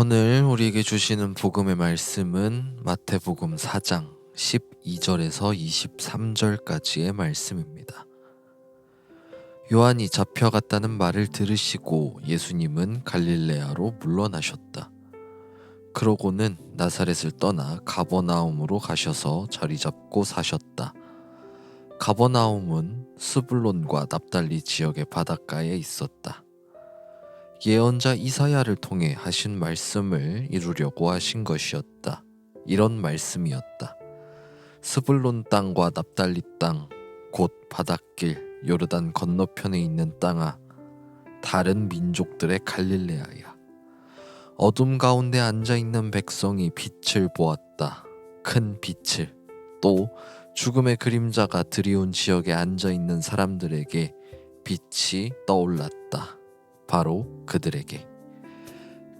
오늘 우리에게 주시는 복음의 말씀은 마태복음 4장 12절에서 23절까지의 말씀입니다. 요한이 잡혀갔다는 말을 들으시고 예수님은 갈릴레아로 물러나셨다. 그러고는 나사렛을 떠나 가버나움으로 가셔서 자리 잡고 사셨다. 가버나움은 스불론과 납달리 지역의 바닷가에 있었다. 예언자 이사야를 통해 하신 말씀을 이루려고 하신 것이었다. 이런 말씀이었다. 스불론 땅과 납달리 땅, 곧 바닷길, 요르단 건너편에 있는 땅아, 다른 민족들의 갈릴레아야. 어둠 가운데 앉아 있는 백성이 빛을 보았다. 큰 빛을. 또 죽음의 그림자가 드리운 지역에 앉아 있는 사람들에게 빛이 떠올랐다. 바로 그들에게.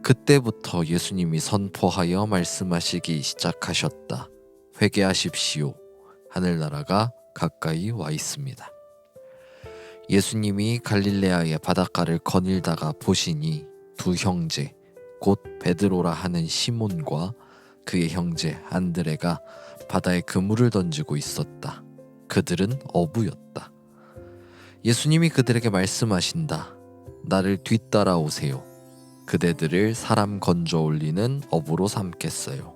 그때부터 예수님이 선포하여 말씀하시기 시작하셨다. 회개하십시오. 하늘나라가 가까이 와 있습니다. 예수님이 갈릴레아의 바닷가를 거닐다가 보시니 두 형제, 곧 베드로라 하는 시몬과 그의 형제 안드레가 바다에 그물을 던지고 있었다. 그들은 어부였다. 예수님이 그들에게 말씀하신다. 나를 뒤따라오세요. 그대들을 사람 건져 올리는 어부로 삼겠어요.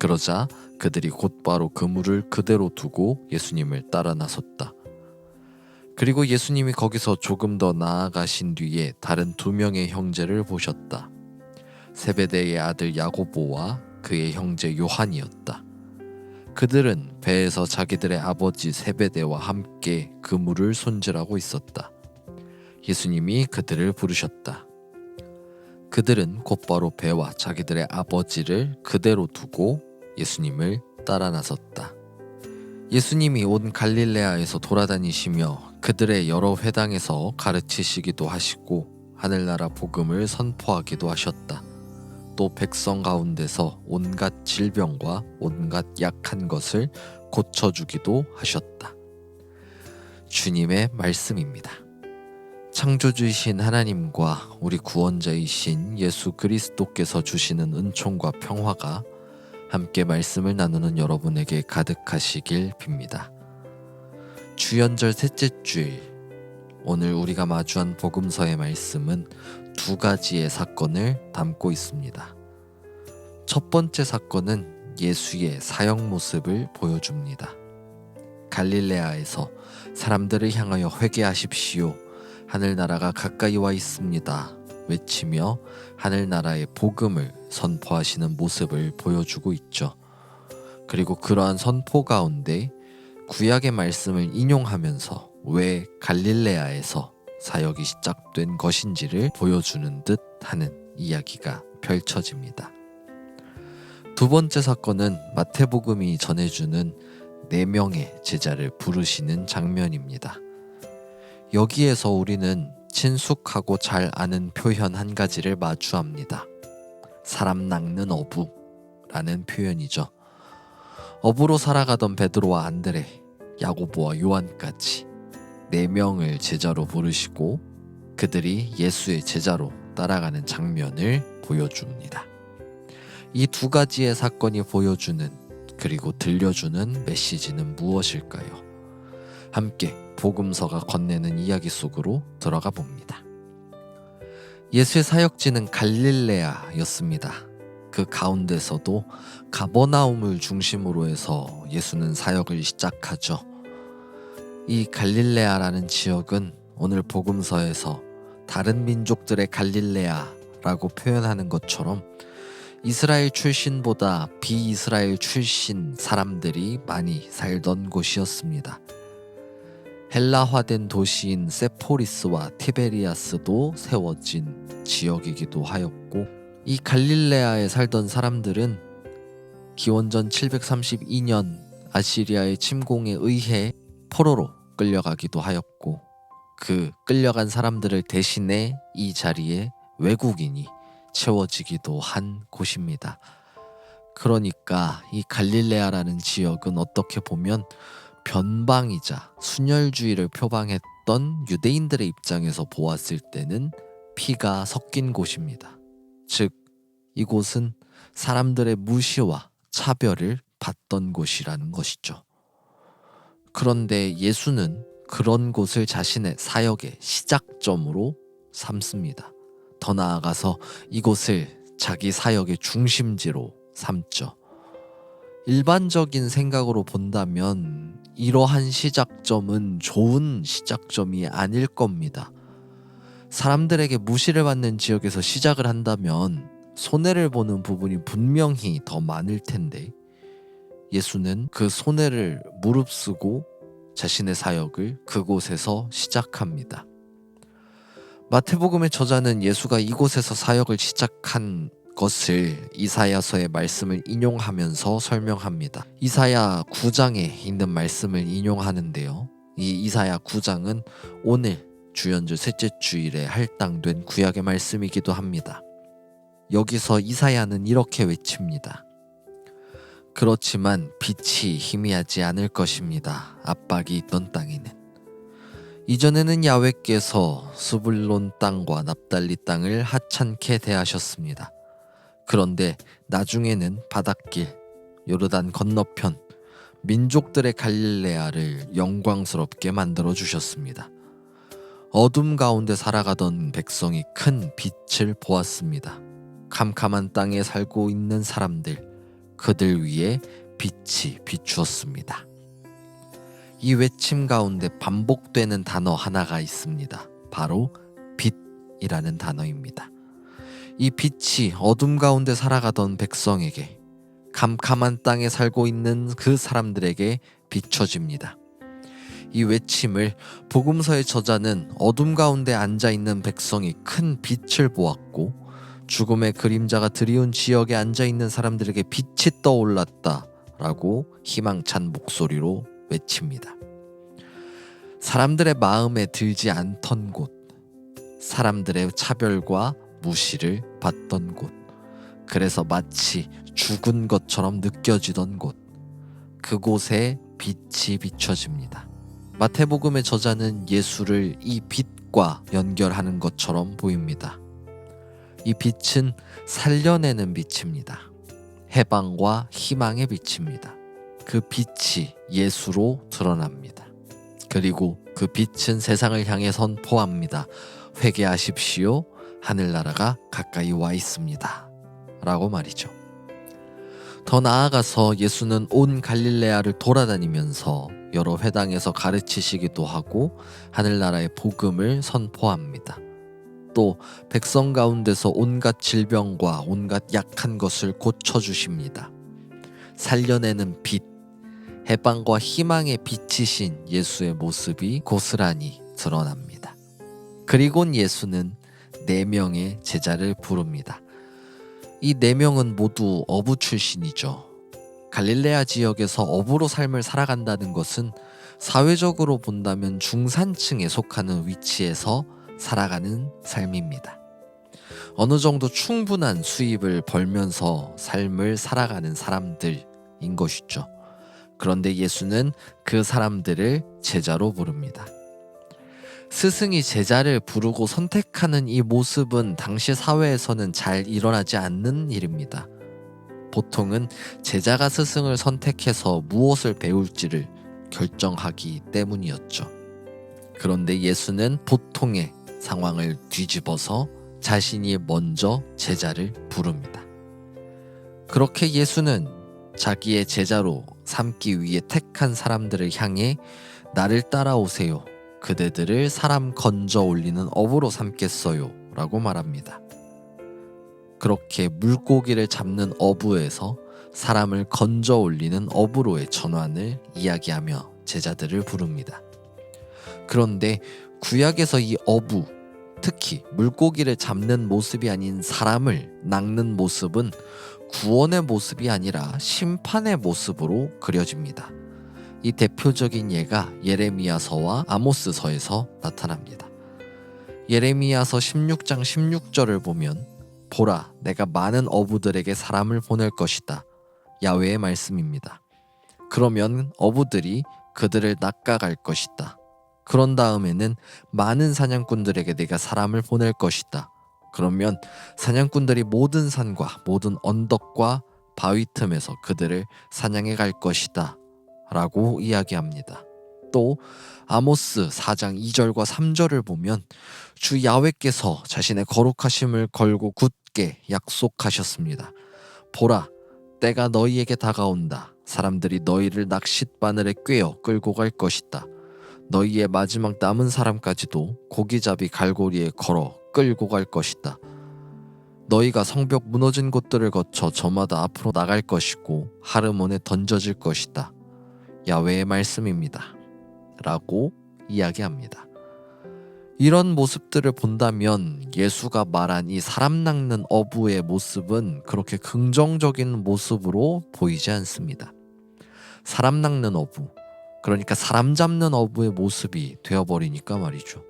그러자 그들이 곧바로 그물을 그대로 두고 예수님을 따라 나섰다. 그리고 예수님이 거기서 조금 더 나아가신 뒤에 다른 두 명의 형제를 보셨다. 세베대의 아들 야고보와 그의 형제 요한이었다. 그들은 배에서 자기들의 아버지 세베대와 함께 그물을 손질하고 있었다. 예수님이 그들을 부르셨다. 그들은 곧바로 배와 자기들의 아버지를 그대로 두고 예수님을 따라 나섰다. 예수님이 온 갈릴레아에서 돌아다니시며 그들의 여러 회당에서 가르치시기도 하시고 하늘나라 복음을 선포하기도 하셨다. 또 백성 가운데서 온갖 질병과 온갖 약한 것을 고쳐주기도 하셨다. 주님의 말씀입니다. 창조주이신 하나님과 우리 구원자이신 예수 그리스도께서 주시는 은총과 평화가 함께 말씀을 나누는 여러분에게 가득하시길 빕니다. 주연절 셋째 주일 오늘 우리가 마주한 복음서의 말씀은 두 가지의 사건을 담고 있습니다. 첫 번째 사건은 예수의 사역 모습을 보여줍니다. 갈릴레아에서 사람들을 향하여 회개하십시오. 하늘나라가 가까이 와 있습니다. 외치며 하늘나라의 복음을 선포하시는 모습을 보여주고 있죠. 그리고 그러한 선포 가운데 구약의 말씀을 인용하면서 왜 갈릴레아에서 사역이 시작된 것인지를 보여주는 듯 하는 이야기가 펼쳐집니다. 두 번째 사건은 마태복음이 전해주는 네 명의 제자를 부르시는 장면입니다. 여기에서 우리는 친숙하고 잘 아는 표현 한 가지를 마주합니다. 사람 낚는 어부라는 표현이죠. 어부로 살아가던 베드로와 안드레, 야고보와 요한까지 네 명을 제자로 부르시고 그들이 예수의 제자로 따라가는 장면을 보여줍니다. 이 두 가지의 사건이 보여주는 그리고 들려주는 메시지는 무엇일까요? 함께 복음서가 건네는 이야기 속으로 들어가 봅니다. 예수의 사역지는 갈릴레아였습니다. 그 가운데서도 가버나움을 중심으로 해서 예수는 사역을 시작하죠. 이 갈릴레아라는 지역은 오늘 복음서에서 다른 민족들의 갈릴레아라고 표현하는 것처럼 이스라엘 출신보다 비이스라엘 출신 사람들이 많이 살던 곳이었습니다. 헬라화된 도시인 세포리스와 티베리아스도 세워진 지역이기도 하였고 이 갈릴레아에 살던 사람들은 기원전 732년 아시리아의 침공에 의해 포로로 끌려가기도 하였고 그 끌려간 사람들을 대신해 이 자리에 외국인이 채워지기도 한 곳입니다. 그러니까 이 갈릴레아라는 지역은 어떻게 보면 변방이자 순혈주의를 표방했던 유대인들의 입장에서 보았을 때는 피가 섞인 곳입니다. 즉 이곳은 사람들의 무시와 차별을 받던 곳이라는 것이죠. 그런데 예수는 그런 곳을 자신의 사역의 시작점으로 삼습니다. 더 나아가서 이곳을 자기 사역의 중심지로 삼죠. 일반적인 생각으로 본다면 이러한 시작점은 좋은 시작점이 아닐 겁니다. 사람들에게 무시를 받는 지역에서 시작을 한다면 손해를 보는 부분이 분명히 더 많을 텐데 예수는 그 손해를 무릅쓰고 자신의 사역을 그곳에서 시작합니다. 마태복음의 저자는 예수가 이곳에서 사역을 시작한 것을 이사야서의 말씀을 인용하면서 설명합니다. 이사야 9장에 있는 말씀을 인용하는데요. 이 이사야 9장은 오늘 주연주 셋째 주일에 할당된 구약의 말씀이기도 합니다. 여기서 이사야는 이렇게 외칩니다. 그렇지만 빛이 희미하지 않을 것입니다. 압박이 있던 땅에는. 이전에는 야외께서 수불론 땅과 납달리 땅을 하찮게 대하셨습니다. 그런데 나중에는 바닷길, 요르단 건너편, 민족들의 갈릴레아를 영광스럽게 만들어 주셨습니다. 어둠 가운데 살아가던 백성이 큰 빛을 보았습니다. 캄캄한 땅에 살고 있는 사람들, 그들 위에 빛이 비추었습니다. 이 외침 가운데 반복되는 단어 하나가 있습니다. 바로 빛이라는 단어입니다. 이 빛이 어둠 가운데 살아가던 백성에게 캄캄한 땅에 살고 있는 그 사람들에게 비춰집니다. 이 외침을 복음서의 저자는 어둠 가운데 앉아 있는 백성이 큰 빛을 보았고 죽음의 그림자가 드리운 지역에 앉아 있는 사람들에게 빛이 떠올랐다라고 희망찬 목소리로 외칩니다. 사람들의 마음에 들지 않던 곳, 사람들의 차별과 무시를 받던 곳, 그래서 마치 죽은 것처럼 느껴지던 곳, 그곳에 빛이 비춰집니다. 마태복음의 저자는 예수를 이 빛과 연결하는 것처럼 보입니다. 이 빛은 살려내는 빛입니다. 해방과 희망의 빛입니다. 그 빛이 예수로 드러납니다. 그리고 그 빛은 세상을 향해 선포합니다. 회개하십시오. 하늘나라가 가까이 와 있습니다. 라고 말이죠. 더 나아가서 예수는 온 갈릴레아를 돌아다니면서 여러 회당에서 가르치시기도 하고 하늘나라의 복음을 선포합니다. 또 백성 가운데서 온갖 질병과 온갖 약한 것을 고쳐주십니다. 살려내는 빛, 해방과 희망의 빛이신 예수의 모습이 고스란히 드러납니다. 그리곤 예수는 네 명의 제자를 부릅니다. 이네 명은 모두 어부 출신이죠. 갈릴레아 지역에서 어부로 삶을 살아간다는 것은 사회적으로 본다면 중산층에 속하는 위치에서 살아가는 삶입니다. 어느 정도 충분한 수입을 벌면서 삶을 살아가는 사람들인 것이죠. 그런데 예수는 그 사람들을 제자로 부릅니다. 스승이 제자를 부르고 선택하는 이 모습은 당시 사회에서는 잘 일어나지 않는 일입니다. 보통은 제자가 스승을 선택해서 무엇을 배울지를 결정하기 때문이었죠. 그런데 예수는 보통의 상황을 뒤집어서 자신이 먼저 제자를 부릅니다. 그렇게 예수는 자기의 제자로 삼기 위해 택한 사람들을 향해 나를 따라오세요. 그대들을 사람 건져 올리는 업으로 삼겠어요. 라고 말합니다. 그렇게 물고기를 잡는 어부에서 사람을 건져 올리는 어부로의 전환을 이야기하며 제자들을 부릅니다. 그런데 구약에서 이 어부, 특히 물고기를 잡는 모습이 아닌 사람을 낚는 모습은 구원의 모습이 아니라 심판의 모습으로 그려집니다. 이 대표적인 예가 예레미야서와 아모스서에서 나타납니다. 예레미야서 16장 16절을 보면 보라 내가 많은 어부들에게 사람을 보낼 것이다. 야외의 말씀입니다. 그러면 어부들이 그들을 낚아갈 것이다. 그런 다음에는 많은 사냥꾼들에게 내가 사람을 보낼 것이다. 그러면 사냥꾼들이 모든 산과 모든 언덕과 바위 틈에서 그들을 사냥해 갈 것이다. 라고 이야기합니다. 또 아모스 4장 2절과 3절을 보면 주 야훼께서 자신의 거룩하심을 걸고 굳게 약속하셨습니다. 보라 때가 너희에게 다가온다. 사람들이 너희를 낚싯바늘에 꿰어 끌고 갈 것이다. 너희의 마지막 남은 사람까지도 고기잡이 갈고리에 걸어 끌고 갈 것이다. 너희가 성벽 무너진 곳들을 거쳐 저마다 앞으로 나갈 것이고 하르몬에 던져질 것이다. 야외의 말씀입니다. 라고 이야기합니다. 이런 모습들을 본다면 예수가 말한 이 사람 낚는 어부의 모습은 그렇게 긍정적인 모습으로 보이지 않습니다. 사람 낚는 어부, 그러니까 사람 잡는 어부의 모습이 되어버리니까 말이죠.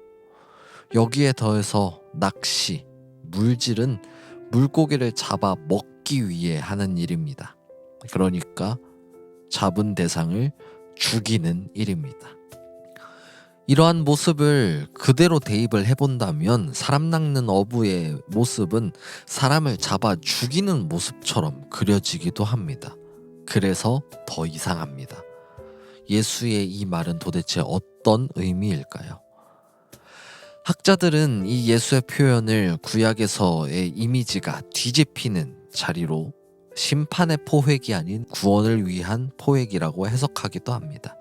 여기에 더해서 낚시, 물질은 물고기를 잡아 먹기 위해 하는 일입니다. 그러니까 잡은 대상을 죽이는 일입니다. 이러한 모습을 그대로 대입을 해본다면 사람 낚는 어부의 모습은 사람을 잡아 죽이는 모습처럼 그려지기도 합니다. 그래서 더 이상합니다. 예수의 이 말은 도대체 어떤 의미일까요? 학자들은 이 예수의 표현을 구약에서의 이미지가 뒤집히는 자리로 심판의 포획이 아닌 구원을 위한 포획이라고 해석하기도 합니다.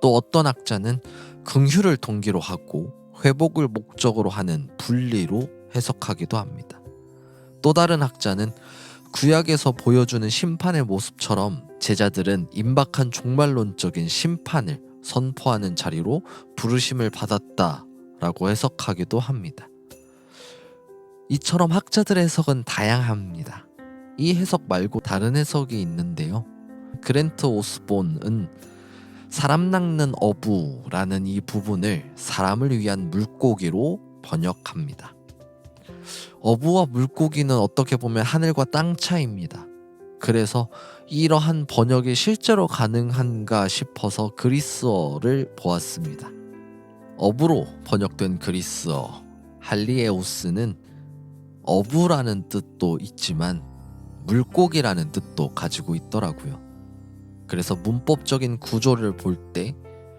또 어떤 학자는 긍휼을 동기로 하고 회복을 목적으로 하는 분리로 해석하기도 합니다. 또 다른 학자는 구약에서 보여주는 심판의 모습처럼 제자들은 임박한 종말론적인 심판을 선포하는 자리로 부르심을 받았다라고 해석하기도 합니다. 이처럼 학자들의 해석은 다양합니다. 이 해석 말고 다른 해석이 있는데요. 그랜트 오스본은 사람 낚는 어부라는 이 부분을 사람을 위한 물고기로 번역합니다. 어부와 물고기는 어떻게 보면 하늘과 땅 차이입니다. 그래서 이러한 번역이 실제로 가능한가 싶어서 그리스어를 보았습니다. 어부로 번역된 그리스어 할리에오스는 어부라는 뜻도 있지만 물고기라는 뜻도 가지고 있더라고요. 그래서 문법적인 구조를 볼 때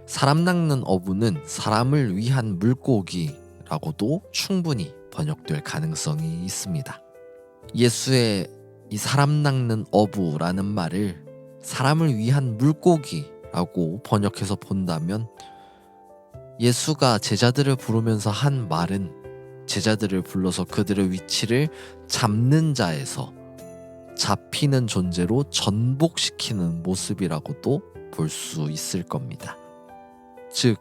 사람 낚는 어부는 사람을 위한 물고기라고도 충분히 번역될 가능성이 있습니다. 예수의 이 사람 낚는 어부라는 말을 사람을 위한 물고기라고 번역해서 본다면 예수가 제자들을 부르면서 한 말은 제자들을 불러서 그들의 위치를 잡는 자에서 잡히는 존재로 전복시키는 모습이라고도 볼 수 있을 겁니다. 즉,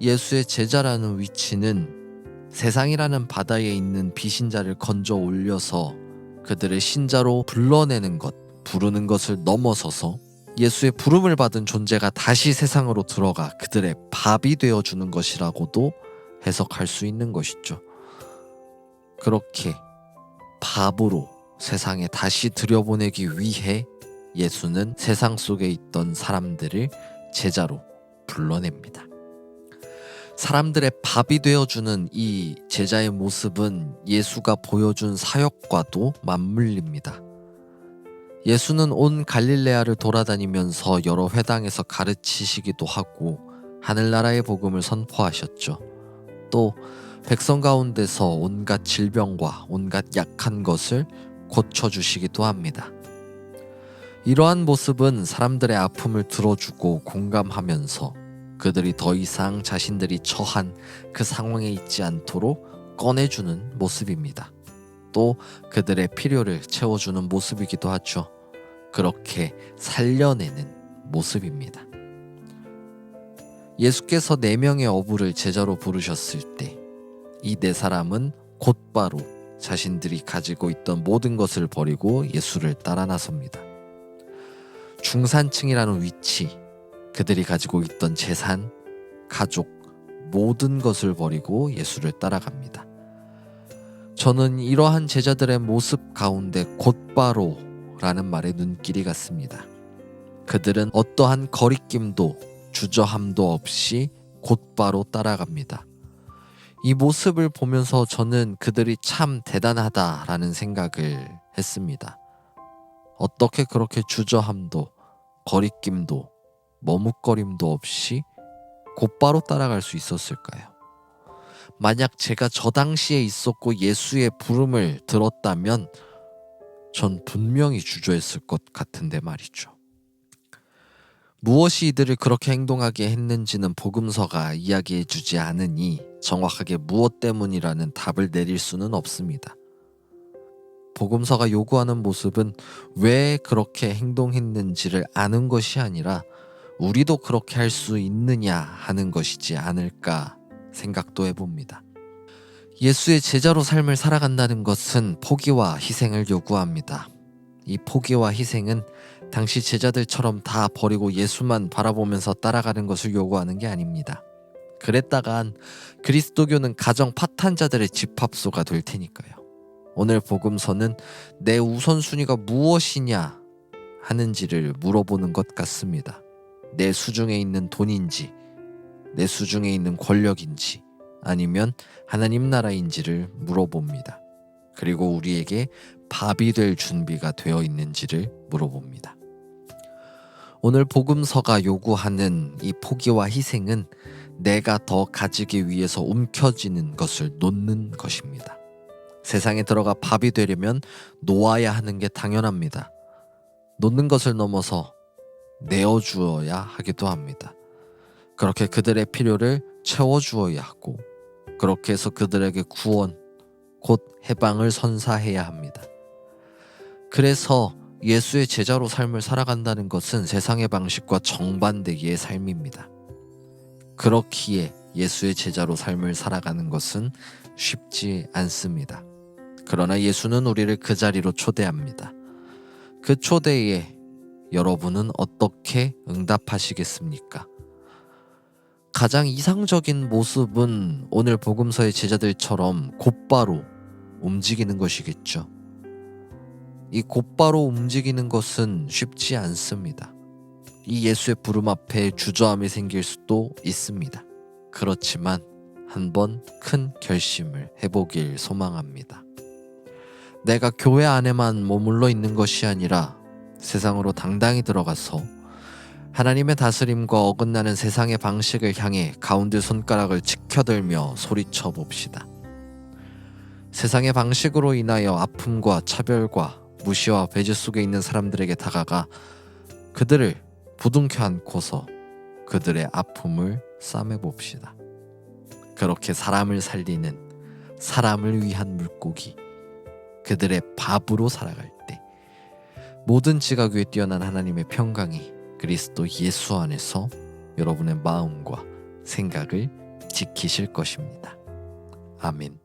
예수의 제자라는 위치는 세상이라는 바다에 있는 비신자를 건져 올려서 그들의 신자로 불러내는 것, 부르는 것을 넘어서서 예수의 부름을 받은 존재가 다시 세상으로 들어가 그들의 밥이 되어주는 것이라고도 해석할 수 있는 것이죠. 그렇게 밥으로 세상에 다시 들여보내기 위해 예수는 세상 속에 있던 사람들을 제자로 불러냅니다. 사람들의 밥이 되어주는 이 제자의 모습은 예수가 보여준 사역과도 맞물립니다. 예수는 온 갈릴레아를 돌아다니면서 여러 회당에서 가르치시기도 하고 하늘나라의 복음을 선포하셨죠. 또 백성 가운데서 온갖 질병과 온갖 약한 것을 고쳐주시기도 합니다. 이러한 모습은 사람들의 아픔을 들어주고 공감하면서 그들이 더 이상 자신들이 처한 그 상황에 있지 않도록 꺼내주는 모습입니다. 또 그들의 필요를 채워주는 모습이기도 하죠. 그렇게 살려내는 모습입니다. 예수께서 네 명의 어부를 제자로 부르셨을 때 이 네 사람은 곧바로 자신들이 가지고 있던 모든 것을 버리고 예수를 따라 나섭니다. 중산층이라는 위치, 그들이 가지고 있던 재산, 가족, 모든 것을 버리고 예수를 따라갑니다. 저는 이러한 제자들의 모습 가운데 곧바로 라는 말에 눈길이 갔습니다. 그들은 어떠한 거리낌도 주저함도 없이 곧바로 따라갑니다. 이 모습을 보면서 저는 그들이 참 대단하다라는 생각을 했습니다. 어떻게 그렇게 주저함도 거리낌도 머뭇거림도 없이 곧바로 따라갈 수 있었을까요? 만약 제가 저 당시에 있었고 예수의 부름을 들었다면 전 분명히 주저했을 것 같은데 말이죠. 무엇이 이들을 그렇게 행동하게 했는지는 복음서가 이야기해 주지 않으니 정확하게 무엇 때문이라는 답을 내릴 수는 없습니다. 복음서가 요구하는 모습은 왜 그렇게 행동했는지를 아는 것이 아니라 우리도 그렇게 할 수 있느냐 하는 것이지 않을까 생각도 해봅니다. 예수의 제자로 삶을 살아간다는 것은 포기와 희생을 요구합니다. 이 포기와 희생은 당시 제자들처럼 다 버리고 예수만 바라보면서 따라가는 것을 요구하는 게 아닙니다. 그랬다간 그리스도교는 가정 파탄자들의 집합소가 될 테니까요. 오늘 복음서는 내 우선순위가 무엇이냐 하는지를 물어보는 것 같습니다. 내 수중에 있는 돈인지, 내 수중에 있는 권력인지, 아니면 하나님 나라인지를 물어봅니다. 그리고 우리에게 밥이 될 준비가 되어 있는지를 물어봅니다. 오늘 복음서가 요구하는 이 포기와 희생은 내가 더 가지기 위해서 움켜쥐는 것을 놓는 것입니다. 세상에 들어가 밥이 되려면 놓아야 하는 게 당연합니다. 놓는 것을 넘어서 내어주어야 하기도 합니다. 그렇게 그들의 필요를 채워주어야 하고 그렇게 해서 그들에게 구원, 곧 해방을 선사해야 합니다. 그래서 예수의 제자로 삶을 살아간다는 것은 세상의 방식과 정반대의 삶입니다. 그렇기에 예수의 제자로 삶을 살아가는 것은 쉽지 않습니다. 그러나 예수는 우리를 그 자리로 초대합니다. 그 초대에 여러분은 어떻게 응답하시겠습니까? 가장 이상적인 모습은 오늘 복음서의 제자들처럼 곧바로 움직이는 것이겠죠. 이 곧바로 움직이는 것은 쉽지 않습니다. 이 예수의 부름 앞에 주저함이 생길 수도 있습니다. 그렇지만 한번 큰 결심을 해보길 소망합니다. 내가 교회 안에만 머물러 있는 것이 아니라 세상으로 당당히 들어가서 하나님의 다스림과 어긋나는 세상의 방식을 향해 가운데 손가락을 치켜들며 소리쳐 봅시다. 세상의 방식으로 인하여 아픔과 차별과 무시와 배제 속에 있는 사람들에게 다가가 그들을 부둥켜 안고서 그들의 아픔을 싸매 봅시다. 그렇게 사람을 살리는 사람을 위한 물고기 그들의 밥으로 살아갈 때 모든 지각 위에 뛰어난 하나님의 평강이 그리스도 예수 안에서 여러분의 마음과 생각을 지키실 것입니다. 아멘.